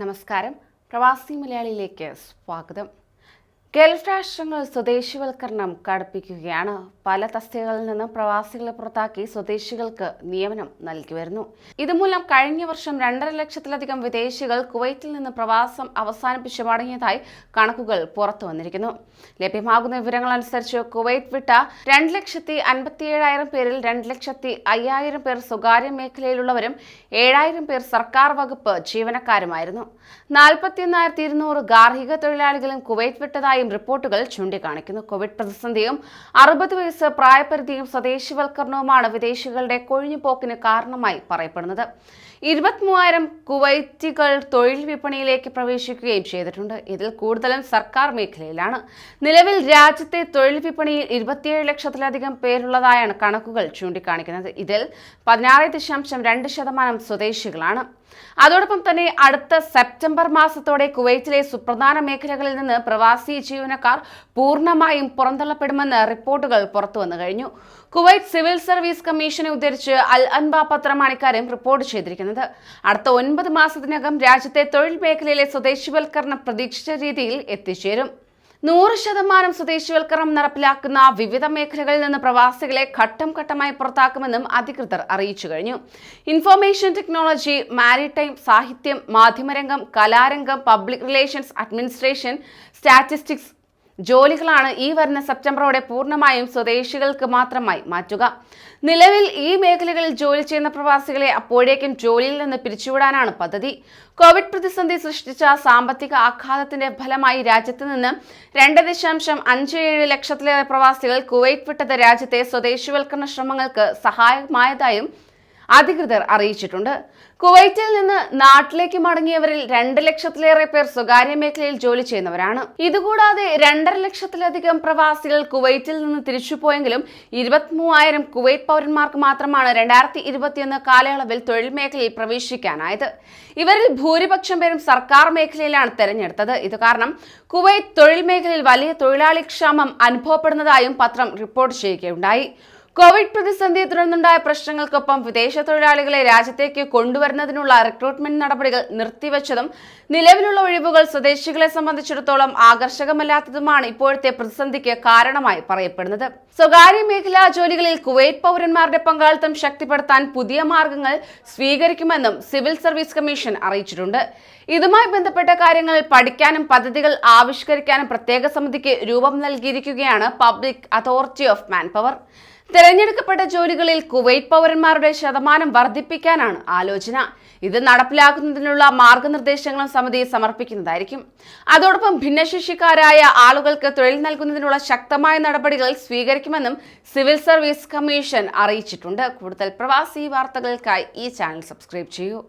നമസ്കാരം. പ്രവാസി മലയാളിയിലേക്ക് സ്വാഗതം. ഗൾഫ് രാഷ്ട്രങ്ങൾ സ്വദേശിവൽക്കരണം കടുപ്പിക്കുകയാണ്. പല തസ്തികകളിൽ നിന്ന് പ്രവാസികളെ പുറത്താക്കി സ്വദേശികൾക്ക് നിയമനം നൽകി വരുന്നു. ഇതുമൂലം കഴിഞ്ഞ വർഷം രണ്ടര ലക്ഷത്തിലധികം വിദേശികൾ കുവൈറ്റിൽ നിന്ന് പ്രവാസം അവസാനിപ്പിച്ച് മടങ്ങിയതായി കണക്കുകൾ പുറത്തു വന്നിരിക്കുന്നു. ലഭ്യമാകുന്ന വിവരങ്ങൾ അനുസരിച്ച് കുവൈറ്റ് വിട്ട രണ്ട് ലക്ഷത്തി അൻപത്തിയേഴായിരം പേരിൽ രണ്ട് ലക്ഷത്തി അയ്യായിരം പേർ സ്വകാര്യ മേഖലയിലുള്ളവരും ഏഴായിരം പേർ സർക്കാർ വകുപ്പ് ജീവനക്കാരുമായിരുന്നു. നാൽപ്പത്തിയൊന്നായിരത്തി ഇരുന്നൂറ് ഗാർഹിക തൊഴിലാളികളും കുവൈറ്റ് വിട്ടതായും റിപ്പോർട്ടുകൾ ചൂണ്ടിക്കാണിക്കുന്നു. കോവിഡ് പ്രതിസന്ധിയും അറുപത് വയസ്സ് പ്രായപരിധിയും സ്വദേശിവൽക്കരണവുമാണ് വിദേശികളുടെ കൊഴിഞ്ഞുപോക്കിന് കാരണമായി പറയപ്പെടുന്നത്. ഇരുപത്തിമൂവായിരം കുവൈറ്റികൾ തൊഴിൽ വിപണിയിലേക്ക് പ്രവേശിക്കുകയും ചെയ്തിട്ടുണ്ട്. ഇതിൽ കൂടുതലും സർക്കാർ മേഖലയിലാണ്. നിലവിൽ രാജ്യത്തെ തൊഴിൽ വിപണിയിൽ ഇരുപത്തിയേഴ് ലക്ഷത്തിലധികം പേരുള്ളതായാണ് കണക്കുകൾ ചൂണ്ടിക്കാണിക്കുന്നത്. ഇതിൽ പതിനാറ് ദശാംശം രണ്ട് ശതമാനം സ്വദേശികളാണ്. അതോടൊപ്പം തന്നെ അടുത്ത സെപ്റ്റംബർ മാസത്തോടെ കുവൈറ്റിലെ സുപ്രധാന മേഖലകളിൽ നിന്ന് പ്രവാസി ജീവനക്കാർ പൂർണമായും പുറന്തള്ളപ്പെടുമെന്ന് റിപ്പോർട്ടുകൾ പുറത്തുവന്നു കഴിഞ്ഞു. കുവൈറ്റ് സിവിൽ സർവീസ് കമ്മീഷനെ ഉദ്ധരിച്ച് അൽ അൻബ പത്രമാണ് ഇക്കാര്യം റിപ്പോർട്ട് ചെയ്തിരിക്കുന്നത്. അടുത്ത ഒൻപത് മാസത്തിനകം രാജ്യത്തെ തൊഴിൽ മേഖലയിലെ സ്വദേശിവൽക്കരണം പ്രതീക്ഷിച്ച രീതിയിൽ എത്തിച്ചേരും. നൂറ് ശതമാനം സ്വദേശിവൽക്കരണം നടപ്പിലാക്കുന്ന വിവിധ മേഖലകളിൽ നിന്ന് പ്രവാസികളെ ഘട്ടം ഘട്ടമായി പുറത്താക്കുമെന്നും അധികൃതർ അറിയിച്ചു കഴിഞ്ഞു. ഇൻഫർമേഷൻ ടെക്നോളജി മാരിടൈം സാഹിത്യം മാധ്യമരംഗം കലാരംഗം പബ്ലിക് റിലേഷൻസ് അഡ്മിനിസ്ട്രേഷൻ സ്റ്റാറ്റിസ്റ്റിക്സ് ജോലികളാണ് ഈ വരുന്ന സെപ്റ്റംബറോടെ പൂർണമായും സ്വദേശികൾക്ക് മാത്രമായി മാറ്റുക. നിലവിൽ ഈ മേഖലകളിൽ ജോലി ചെയ്യുന്ന പ്രവാസികളെ അപ്പോഴേക്കും ജോലിയിൽ നിന്ന് പിരിച്ചുവിടാനാണ് പദ്ധതി. കോവിഡ് പ്രതിസന്ധി സൃഷ്ടിച്ച സാമ്പത്തിക ആഘാതത്തിന്റെ ഫലമായി രാജ്യത്ത് നിന്ന് രണ്ട് ദശാംശം അഞ്ച് ഏഴ് ലക്ഷത്തിലേറെ പ്രവാസികൾ കുവൈറ്റ് വിട്ടത് രാജ്യത്തെ സ്വദേശിവൽക്കരണ ശ്രമങ്ങൾക്ക് സഹായകമായതായും അധികൃതർ അറിയിച്ചിട്ടുണ്ട്. കുവൈറ്റിൽ നിന്ന് നാട്ടിലേക്ക് മടങ്ങിയവരിൽ രണ്ട് ലക്ഷത്തിലേറെ പേർ സ്വകാര്യ മേഖലയിൽ ജോലി ചെയ്യുന്നവരാണ്. ഇതുകൂടാതെ രണ്ടര ലക്ഷത്തിലധികം പ്രവാസികൾ കുവൈറ്റിൽ നിന്ന് തിരിച്ചുപോയെങ്കിലും ഇരുപത്തിമൂവായിരം കുവൈറ്റ് പൗരന്മാർക്ക് മാത്രമാണ് രണ്ടായിരത്തി ഇരുപത്തിയൊന്ന് കാലയളവിൽ തൊഴിൽ മേഖലയിൽ പ്രവേശിക്കാനായത്. ഇവരിൽ ഭൂരിപക്ഷം പേരും സർക്കാർ മേഖലയിലാണ് തെരഞ്ഞെടുത്തത്. ഇത് കാരണം കുവൈറ്റ് തൊഴിൽ മേഖലയിൽ വലിയ തൊഴിലാളി ക്ഷാമം അനുഭവപ്പെടുന്നതായും പത്രം റിപ്പോർട്ട് ചെയ്യുകയുണ്ടായി. കോവിഡ് പ്രതിസന്ധിയെ തുടർന്നുണ്ടായ പ്രശ്നങ്ങൾക്കൊപ്പം വിദേശ തൊഴിലാളികളെ രാജ്യത്തേക്ക് കൊണ്ടുവരുന്നതിനുള്ള റിക്രൂട്ട്മെന്റ് നടപടികൾ നിർത്തിവെച്ചതും നിലവിലുള്ള ഒഴിവുകൾ സ്വദേശികളെ സംബന്ധിച്ചിടത്തോളം ആകർഷകമല്ലാത്തതുമാണ് ഇപ്പോഴത്തെ പ്രതിസന്ധിക്ക് കാരണമായി പറയപ്പെടുന്നത്. സ്വകാര്യ മേഖലാ ജോലികളിൽ കുവൈറ്റ് പൗരന്മാരുടെ പങ്കാളിത്തം ശക്തിപ്പെടുത്താൻ പുതിയ മാർഗങ്ങൾ സ്വീകരിക്കുമെന്നും സിവിൽ സർവീസ് കമ്മീഷൻ അറിയിച്ചിട്ടുണ്ട്. ഇതുമായി ബന്ധപ്പെട്ട കാര്യങ്ങൾ പഠിക്കാനും പദ്ധതികൾ ആവിഷ്കരിക്കാനും പ്രത്യേക സമിതിക്ക് രൂപം നൽകിയിരിക്കുകയാണ് public authority of man power തിരഞ്ഞെടുക്കപ്പെട്ട ജോലികളിൽ കുവൈറ്റ് പൗരന്മാരുടെ ശതമാനം വർദ്ധിപ്പിക്കാനാണ് ആലോചന. ഇത് നടപ്പിലാക്കുന്നതിനുള്ള മാർഗനിർദ്ദേശങ്ങളും സമിതി സമർപ്പിക്കുന്നതായിരിക്കും. അതോടൊപ്പം ഭിന്നശേഷിക്കാരായ ആളുകൾക്ക് തൊഴിൽ നൽകുന്നതിനുള്ള ശക്തമായ നടപടികൾ സ്വീകരിക്കുമെന്നും സിവിൽ സർവീസ് കമ്മീഷൻ അറിയിച്ചിട്ടുണ്ട്. കൂടുതൽ പ്രവാസി വാർത്തകൾക്കായി ഈ ചാനൽ സബ്സ്ക്രൈബ് ചെയ്യൂ.